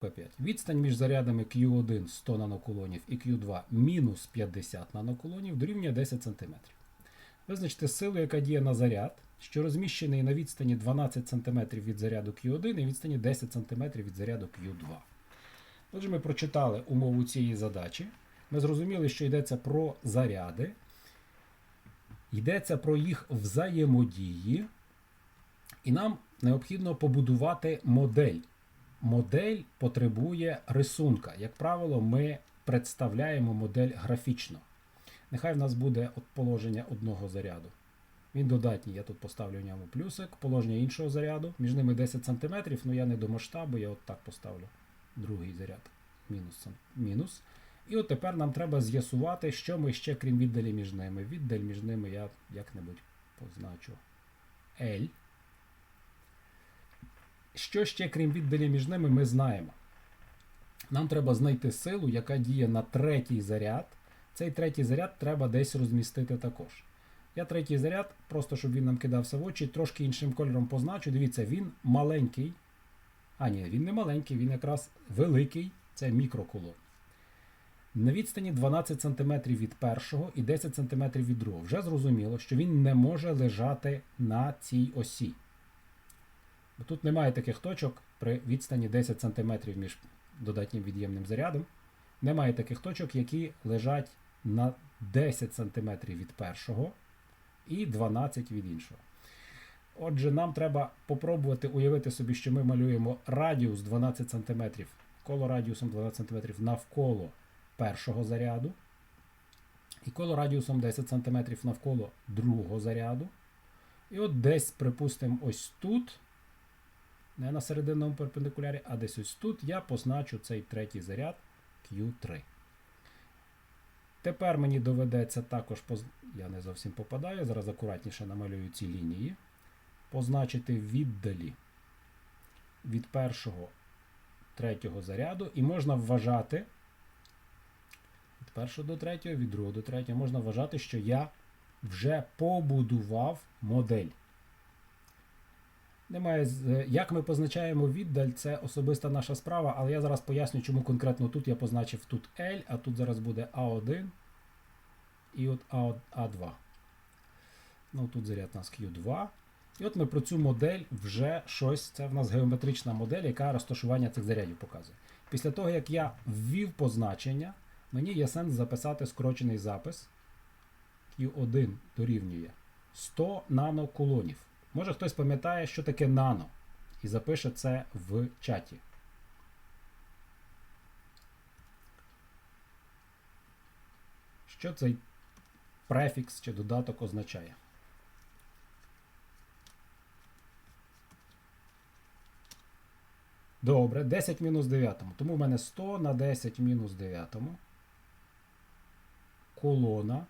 П5. Відстань між зарядами Q1 100 нанокулонів і Q2 мінус 50 нанокулонів дорівнює 10 см. Визначте силу, яка діє на заряд, що розміщений на відстані 12 см від заряду Q1 і відстані 10 см від заряду Q2. Отже, ми прочитали умову цієї задачі. Ми зрозуміли, що йдеться про заряди, йдеться про їх взаємодії, і нам необхідно побудувати модель. Модель потребує рисунка. Як правило, ми представляємо модель графічно. Нехай в нас буде от положення одного заряду. Він додатній, я тут поставлю в ньому плюсик, положення іншого заряду. Між ними 10 см, ну я не до масштабу, я от так поставлю. Другий заряд мінус. мінус. І от тепер нам треба з'ясувати, що ми ще, крім віддалі між ними. Віддаль між ними я як-небудь позначу L. Що ще, крім віддалі між ними, ми знаємо. Нам треба знайти силу, яка діє на третій заряд. Цей третій заряд треба десь розмістити також. Я третій заряд, просто щоб він нам кидався в очі, трошки іншим кольором позначу. Дивіться, він маленький. А, ні, він не маленький, він якраз великий. Це мікрокулон. На відстані 12 см від першого і 10 см від другого. Вже зрозуміло, що він не може лежати на цій осі. Тут немає таких точок при відстані 10 см між додатнім від'ємним зарядом. Немає таких точок, які лежать на 10 см від першого і 12 від іншого. Отже, нам треба попробувати уявити собі, що ми малюємо радіус 12 см, коло радіусом 12 см навколо першого заряду, і коло радіусом 10 см навколо другого заряду. І от десь, припустимо, ось тут, не на серединному перпендикулярі, а десь ось тут я позначу цей третій заряд Q3. Тепер мені доведеться також, поз... я не зовсім попадаю, зараз акуратніше намалюю ці лінії, позначити віддалі від першого третього заряду, і можна вважати від першого до третього, від другого до третього, можна вважати, що я вже побудував модель. Немає, е, як ми позначаємо віддаль, це особиста наша справа, але я зараз поясню, чому конкретно тут я позначив тут L, а тут зараз буде A1 і от A, A2. Ну, тут заряд у нас Q2. І от ми про цю модель вже щось, це в нас геометрична модель, яка розташування цих зарядів показує. Після того, як я ввів позначення, мені є сенс записати скорочений запис. Q1 дорівнює 100 нанокулонів. Може хтось пам'ятає, що таке нано, і запише це в чаті. Що цей префікс чи додаток означає? Добре, 10 мінус 9. Тому в мене 100 на 10 мінус 9. Колона.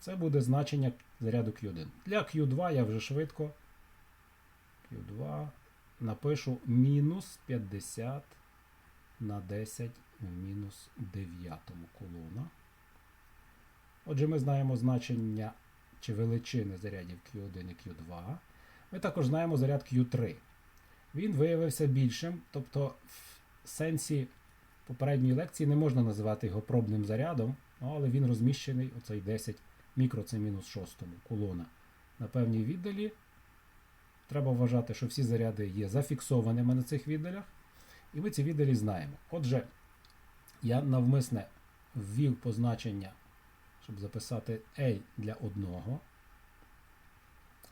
Це буде значення заряду Q1. Для Q2 я вже швидко Q2 напишу мінус 50 на 10 в мінус 9 колона. Отже, ми знаємо значення чи величини зарядів Q1 і Q2. Ми також знаємо заряд Q3. Він виявився більшим, тобто в сенсі попередньої лекції не можна називати його пробним зарядом, але він розміщений, оцей 10 мікро, це мінус 6 колона. На певній віддалі. Треба вважати, що всі заряди є зафіксованими на цих віддалях, і ми ці віддалі знаємо. Отже, я навмисне ввів позначення, щоб записати L для одного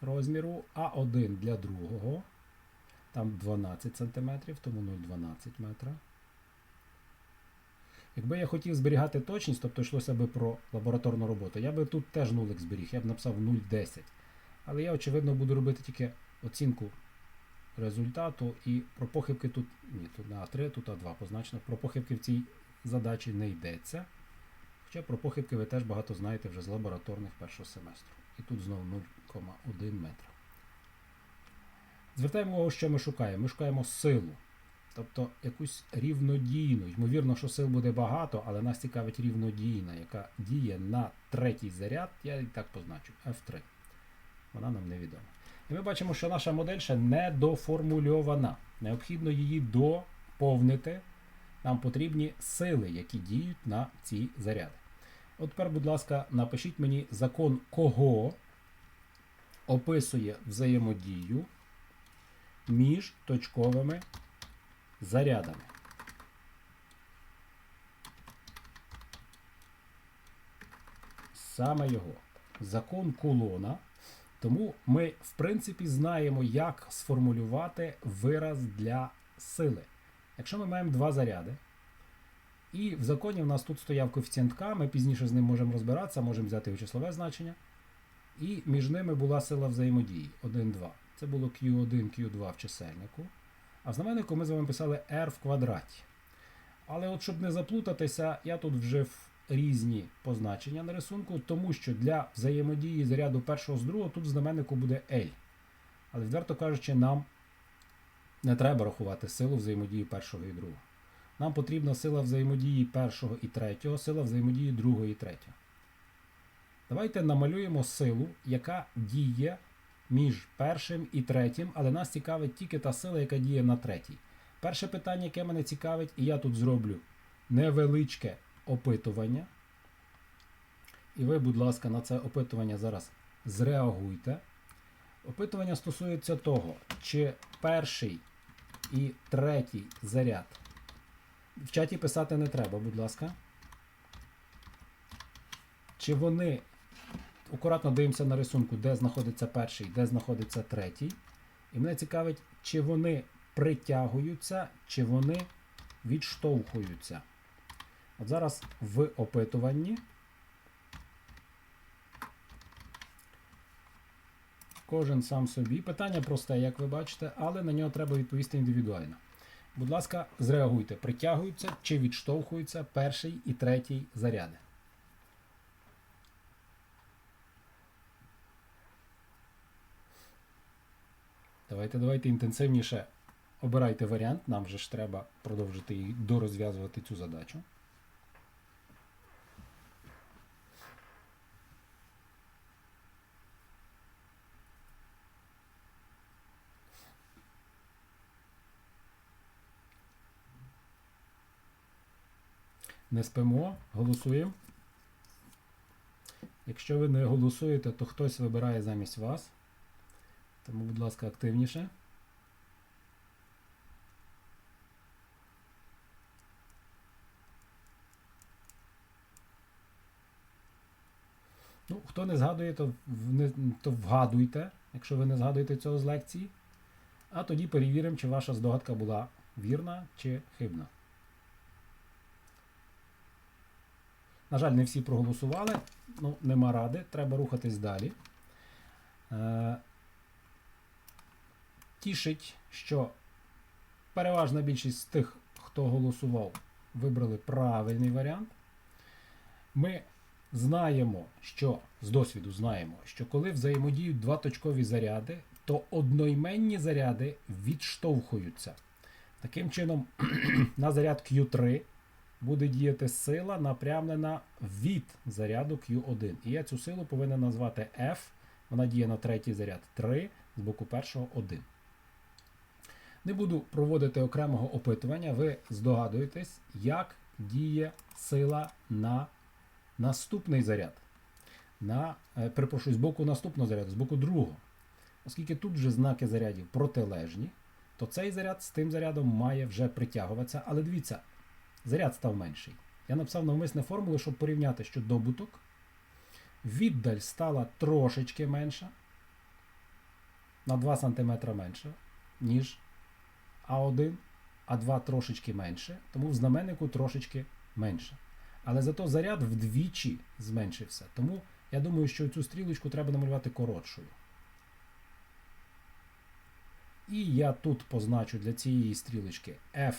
розміру, А1 для другого. Там 12 см, тому 0,12 метра. Якби я хотів зберігати точність, тобто йшлося би про лабораторну роботу, я би тут теж нулик зберіг, я б написав 0,10. Але я, очевидно, буду робити тільки оцінку результату і про похибки тут. Ні, тут не А3, тут А2 позначено. Про похибки в цій задачі не йдеться. Хоча про похибки ви теж багато знаєте вже з лабораторних першого семестру. І тут знову 0,1 метра. Звертаємо увагу, що ми шукаємо. Ми шукаємо силу. Тобто якусь рівнодійну. Ймовірно, що сил буде багато, але нас цікавить рівнодійна, яка діє на третій заряд, я і так позначу F3. Вона нам невідома. І ми бачимо, що наша модель ще не доформульована. Необхідно її заповнити, нам потрібні сили, які діють на ці заряди. От тепер, будь ласка, напишіть мені закон кого описує взаємодію між точковими зарядами. Саме його. Закон кулона. Тому ми, в принципі, знаємо, як сформулювати вираз для сили. Якщо ми маємо два заряди, і в законі в нас тут стояв коефіцієнт К, ми пізніше з ним можемо розбиратися, можемо взяти його числове значення. І між ними була сила взаємодії 1, 2. Це було Q1, Q2 в чисельнику. А в знаменнику ми з вами писали R в квадраті. Але от щоб не заплутатися, я тут вжив різні позначення на рисунку, тому що для взаємодії заряду першого з другого тут в знаменнику буде L. Але відверто кажучи, нам не треба рахувати силу взаємодії першого і другого. Нам потрібна сила взаємодії першого і третього, сила взаємодії другого і третього. Давайте намалюємо силу, яка діє між першим і третім, але нас цікавить тільки та сила, яка діє на третій. Перше питання, яке мене цікавить, і я тут зроблю невеличке опитування. І ви, будь ласка, на це опитування зараз зреагуйте. Опитування стосується того, чи перший і третій заряд. В чаті писати не треба, будь ласка. Чи вони. Акуратно дивимося на рисунку, де знаходиться перший, де знаходиться третій. І мене цікавить, чи вони притягуються, чи вони відштовхуються. От зараз в опитуванні. Кожен сам собі. Питання просте, як ви бачите, але на нього треба відповісти індивідуально. Будь ласка, зреагуйте, притягуються чи відштовхуються перший і третій заряди. Давайте, давайте інтенсивніше обирайте варіант. Нам же ж треба продовжити і дорозв'язувати цю задачу. Не спимо, голосуємо. Якщо ви не голосуєте, то хтось вибирає замість вас. Тому, будь ласка, активніше. Ну, хто не згадує, то, не- то вгадуйте, якщо ви не згадуєте цього з лекції. А тоді перевіримо, чи ваша здогадка була вірна чи хибна. На жаль, не всі проголосували. Ну, нема ради, треба рухатись далі. Тішить, що переважна більшість з тих, хто голосував, вибрали правильний варіант. Ми знаємо, що з досвіду знаємо, що коли взаємодіють два точкові заряди, то одноіменні заряди відштовхуються. Таким чином, на заряд Q3 буде діяти сила, напрямлена від заряду Q1. І я цю силу повинен назвати F. Вона діє на третій заряд 3, з боку першого 1. Не буду проводити окремого опитування, ви здогадуєтесь, як діє сила на наступний заряд. На, е, перепрошую, з боку наступного заряду, з боку другого. Оскільки тут вже знаки зарядів протилежні, то цей заряд з тим зарядом має вже притягуватися. Але дивіться, заряд став менший. Я написав навмисне формулу, щоб порівняти, що добуток. Віддаль стала трошечки менша. На 2 см менша, ніж А1, А2 трошечки менше, тому в знаменнику трошечки менше. Але зато заряд вдвічі зменшився. Тому я думаю, що цю стрілочку треба намалювати коротшою. І я тут позначу для цієї стрілочки F.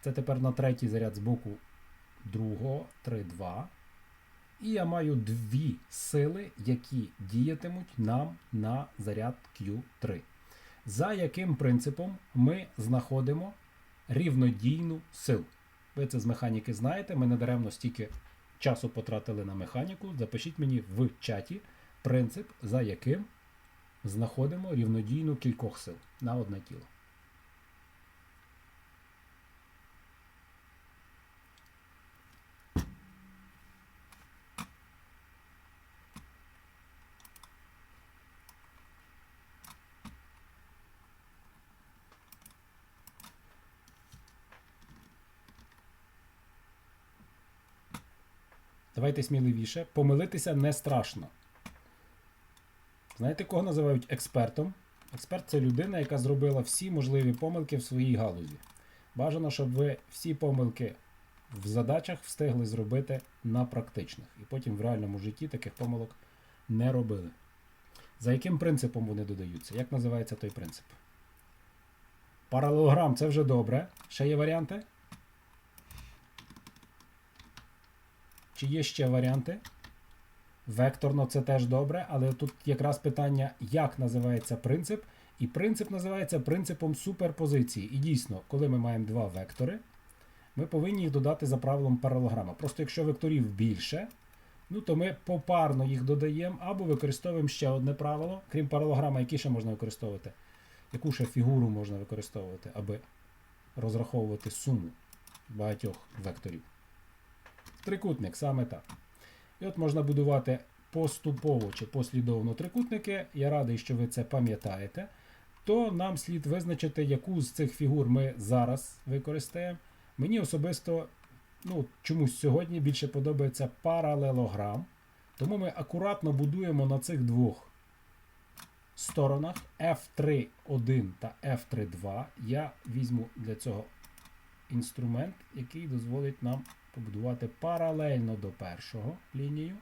Це тепер на третій заряд з боку другого 3, 2. І я маю дві сили, які діятимуть нам на заряд Q3. За яким принципом ми знаходимо рівнодійну силу. Ви це з механіки знаєте, ми не даремно стільки часу потратили на механіку. Запишіть мені в чаті принцип, за яким знаходимо рівнодійну кількох сил на одне тіло. Давайте сміливіше. Помилитися не страшно. Знаєте, кого називають експертом? Експерт це людина, яка зробила всі можливі помилки в своїй галузі. Бажано, щоб ви всі помилки в задачах встигли зробити на практичних. І потім в реальному житті таких помилок не робили. За яким принципом вони додаються? Як називається той принцип? Паралелограм це вже добре. Ще є варіанти? Чи є ще варіанти? Векторно це теж добре, але тут якраз питання, як називається принцип. І принцип називається принципом суперпозиції. І дійсно, коли ми маємо два вектори, ми повинні їх додати за правилом паралограма. Просто якщо векторів більше, ну то ми попарно їх додаємо або використовуємо ще одне правило, крім паралограма, які ще можна використовувати. Яку ще фігуру можна використовувати, аби розраховувати суму багатьох векторів. Трикутник, саме так. І от можна будувати поступово чи послідовно трикутники. Я радий, що ви це пам'ятаєте. То нам слід визначити, яку з цих фігур ми зараз використаємо. Мені особисто ну, чомусь сьогодні більше подобається паралелограм. Тому ми акуратно будуємо на цих двох сторонах F3.1 та F3.2. Я візьму для цього інструмент, який дозволить нам побудувати паралельно до першого лінію,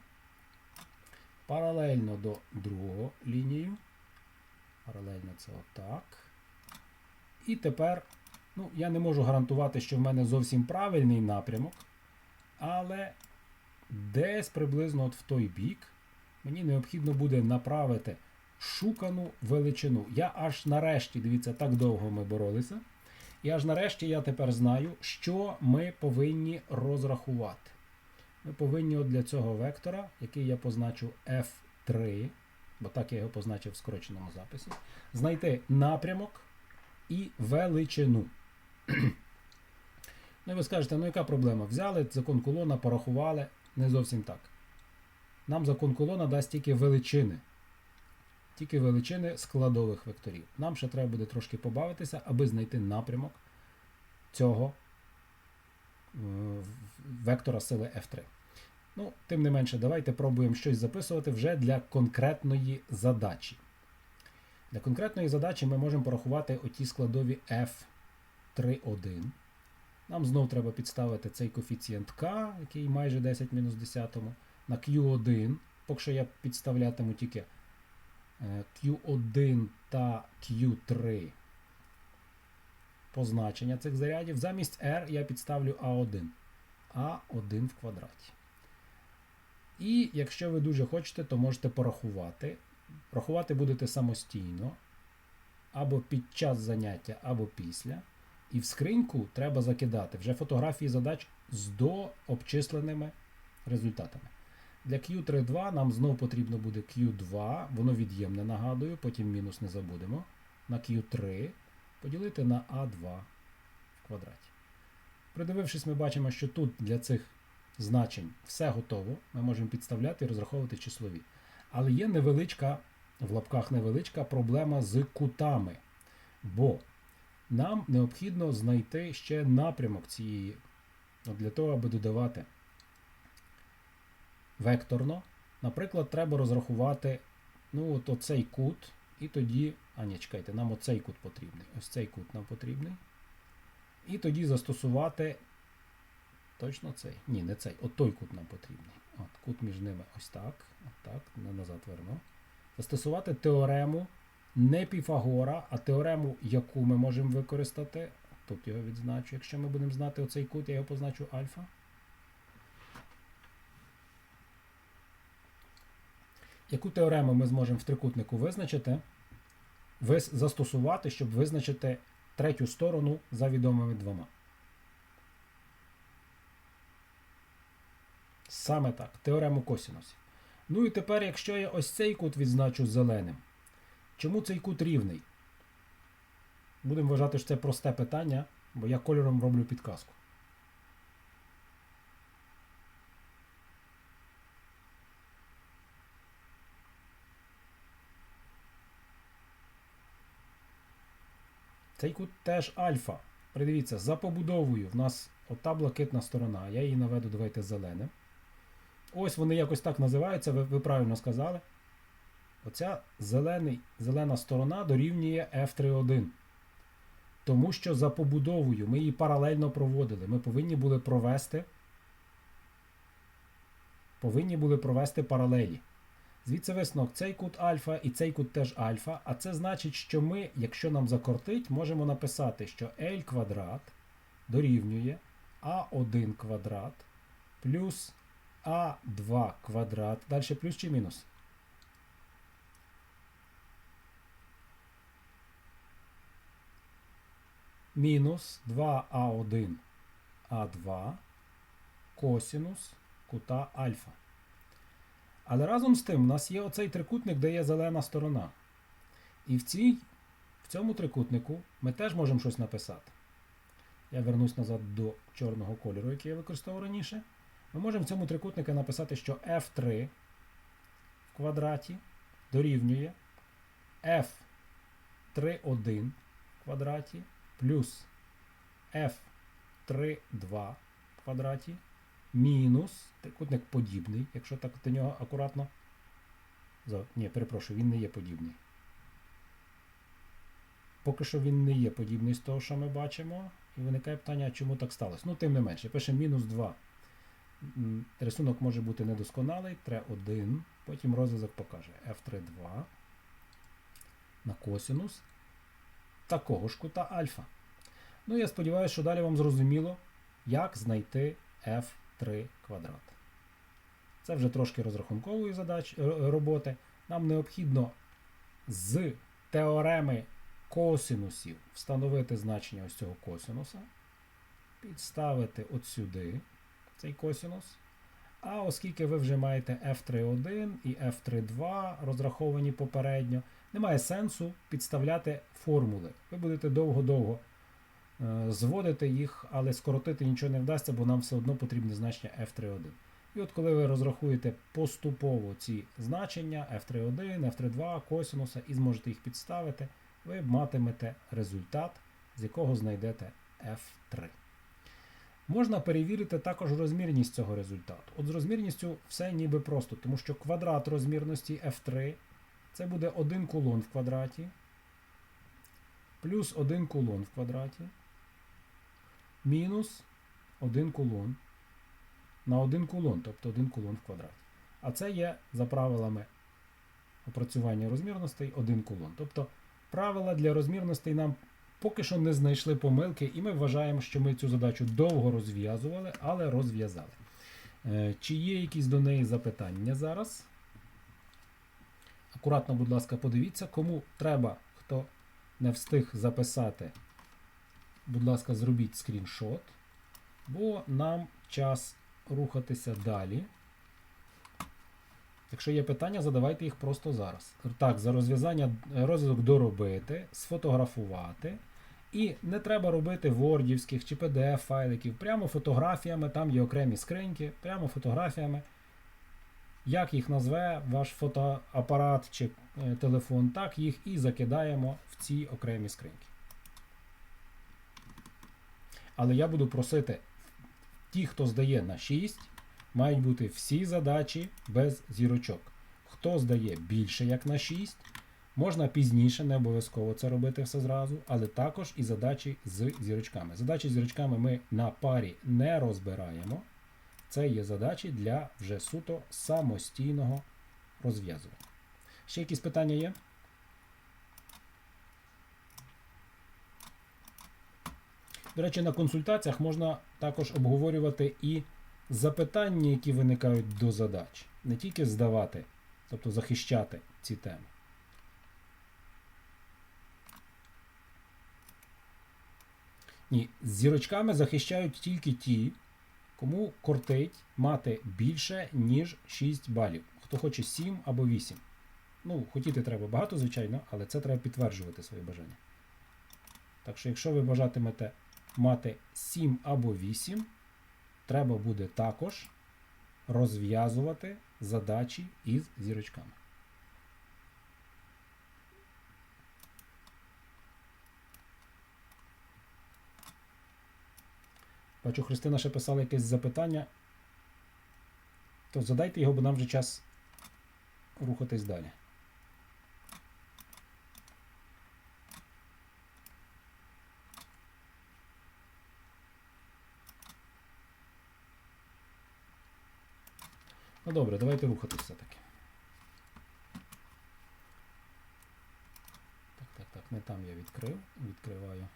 паралельно до другого лінію. Паралельно це отак. І тепер, ну, я не можу гарантувати, що в мене зовсім правильний напрямок, але десь приблизно от в той бік мені необхідно буде направити шукану величину. Я аж нарешті, дивіться, так довго ми боролися. І аж нарешті я тепер знаю, що ми повинні розрахувати. Ми повинні от для цього вектора, який я позначу F3, бо так я його позначив в скороченому записі, знайти напрямок і величину. Ну і ви скажете, ну яка проблема? Взяли закон колона, порахували. Не зовсім так. Нам закон колона дасть тільки величини. Тільки величини складових векторів. Нам ще треба буде трошки побавитися, аби знайти напрямок цього е, вектора сили F3. Ну, тим не менше, давайте пробуємо щось записувати вже для конкретної задачі. Для конкретної задачі ми можемо порахувати оті складові F3.1. Нам знову треба підставити цей коефіцієнт K, який майже 10-10, на Q1. Поки що я підставлятиму тільки Q1 та Q3 позначення цих зарядів. Замість R я підставлю A1. А1 в квадраті. І якщо ви дуже хочете, то можете порахувати. Рахувати будете самостійно, або під час заняття, або після. І в скриньку треба закидати вже фотографії задач з дообчисленими результатами. Для Q32 нам знову потрібно буде Q2, воно від'ємне, нагадую, потім мінус не забудемо. На Q3 поділити на А2 в квадраті. Придивившись, ми бачимо, що тут для цих значень все готово. Ми можемо підставляти і розраховувати числові. Але є невеличка, в лапках невеличка проблема з кутами. Бо нам необхідно знайти ще напрямок цієї, для того, аби додавати векторно. Наприклад, треба розрахувати ну, от оцей кут, і тоді. А, ні, чекайте, нам оцей кут потрібний. Ось цей кут нам потрібний. І тоді застосувати. Точно цей? Ні, не цей. От той кут нам потрібний. От, Кут між ними ось так. От так, назад верну. Застосувати теорему не Піфагора, а теорему, яку ми можемо використати. Тут його відзначу. Якщо ми будемо знати оцей кут, я його позначу альфа. Яку теорему ми зможемо в трикутнику визначити? Застосувати, щоб визначити третю сторону за відомими двома. Саме так, теорему косінусів. Ну і тепер, якщо я ось цей кут відзначу зеленим, чому цей кут рівний? Будемо вважати, що це просте питання, бо я кольором роблю підказку. Цей кут теж альфа. Придивіться, за побудовою в нас ота блакитна сторона. Я її наведу, давайте зеленим. Ось вони якось так називаються, ви, ви правильно сказали. Оця зелений, зелена сторона дорівнює F31. Тому що за побудовою ми її паралельно проводили. Ми повинні були провести. Повинні були провести паралелі. Звідси висновок, цей кут альфа і цей кут теж альфа. А це значить, що ми, якщо нам закортить, можемо написати, що L квадрат дорівнює А1 квадрат плюс А2 квадрат. Далі плюс чи мінус? Мінус 2А1 А2 косінус кута альфа. Але разом з тим, у нас є оцей трикутник, де є зелена сторона. І в, цій, в цьому трикутнику ми теж можемо щось написати. Я вернусь назад до чорного кольору, який я використовував раніше. Ми можемо в цьому трикутнику написати, що F3 в квадраті дорівнює F31 в квадраті плюс F32 в квадраті мінус трикутник подібний, якщо так до нього акуратно. За- Ні, перепрошую, він не є подібний. Поки що він не є подібний з того, що ми бачимо. І виникає питання, чому так сталося. Ну, тим не менше, пише мінус 2. Рисунок може бути недосконалий, тре 1, потім розв'язок покаже F32 на косинус такого ж кута альфа. Ну, я сподіваюся, що далі вам зрозуміло, як знайти F3 квадрат. Це вже трошки розрахункової задач, роботи. Нам необхідно з теореми косинусів встановити значення ось цього косинуса, підставити от сюди цей косинус. А оскільки ви вже маєте F3.1 і F3.2 розраховані попередньо, немає сенсу підставляти формули. Ви будете довго-довго е, зводити їх, але скоротити нічого не вдасться, бо нам все одно потрібне значення F3.1. І от коли ви розрахуєте поступово ці значення F3.1, F3.2, косинуса і зможете їх підставити, ви матимете результат, з якого знайдете F3. Можна перевірити також розмірність цього результату. От з розмірністю все ніби просто, тому що квадрат розмірності F3 це буде 1 кулон в квадраті, плюс 1 кулон в квадраті, мінус 1 кулон на 1 кулон, тобто 1 кулон в квадраті. А це є за правилами опрацювання розмірностей 1 кулон. Тобто правила для розмірностей нам поки що не знайшли помилки, і ми вважаємо, що ми цю задачу довго розв'язували, але розв'язали. Е, Чи є якісь до неї запитання зараз? Акуратно, будь ласка, подивіться, кому треба, хто не встиг записати, будь ласка, зробіть скріншот, бо нам час рухатися далі. Якщо є питання, задавайте їх просто зараз. Так, за розв'язання е, розв'язок доробити, сфотографувати. І не треба робити вордівських чи PDF файликів. Прямо фотографіями, там є окремі скриньки, прямо фотографіями. Як їх назве ваш фотоапарат чи е, телефон, так їх і закидаємо в ці окремі скриньки. Але я буду просити, ті, хто здає на 6, мають бути всі задачі без зірочок. Хто здає більше як на 6, можна пізніше, не обов'язково це робити все зразу, але також і задачі з зірочками. Задачі з зірочками ми на парі не розбираємо. Це є задачі для вже суто самостійного розв'язування. Ще якісь питання є? До речі, на консультаціях можна також обговорювати і запитання, які виникають до задач. Не тільки здавати, тобто захищати ці теми. Ні, з зірочками захищають тільки ті, кому кортить мати більше, ніж 6 балів. Хто хоче 7 або 8. Ну, хотіти треба багато, звичайно, але це треба підтверджувати своє бажання. Так що, якщо ви бажатимете мати 7 або 8, треба буде також розв'язувати задачі із зірочками. Бачу, Христина ще писала якесь запитання. То задайте його, бо нам вже час рухатись далі. Ну добре, давайте рухатись все-таки. Так, так, так, не там я відкрив. Відкриваю.